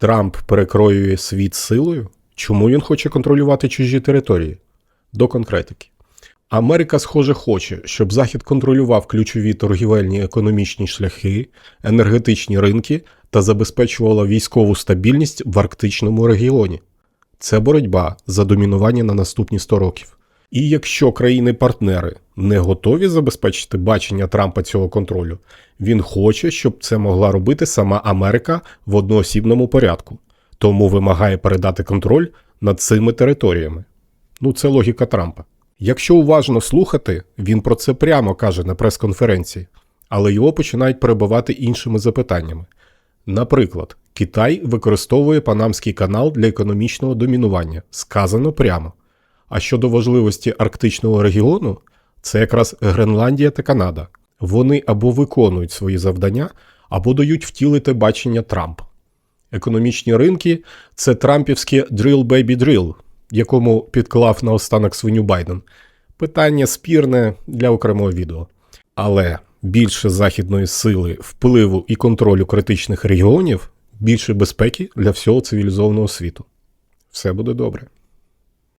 Трамп перекроює світ силою? Чому він хоче контролювати чужі території? До конкретики. Америка, схоже, хоче, щоб Захід контролював ключові торгівельні економічні шляхи, енергетичні ринки та забезпечувала військову стабільність в арктичному регіоні. Це боротьба за домінування на наступні 100 років. І якщо країни-партнери не готові забезпечити бачення Трампа цього контролю, він хоче, щоб це могла робити сама Америка в одноосібному порядку, тому вимагає передати контроль над цими територіями. Ну, це логіка Трампа. Якщо уважно слухати, він про це прямо каже на прес-конференції, але його починають перебивати іншими запитаннями. Наприклад, Китай використовує Панамський канал для економічного домінування, сказано прямо. А щодо важливості арктичного регіону, це якраз Гренландія та Канада. Вони або виконують свої завдання, або дають втілити бачення Трампа. Економічні ринки це трампівське drill baby drill, якому підклав наостанок свиню Байден. Питання спірне для окремого відео. Але більше західної сили, впливу і контролю критичних регіонів, більше безпеки для всього цивілізованого світу. Все буде добре.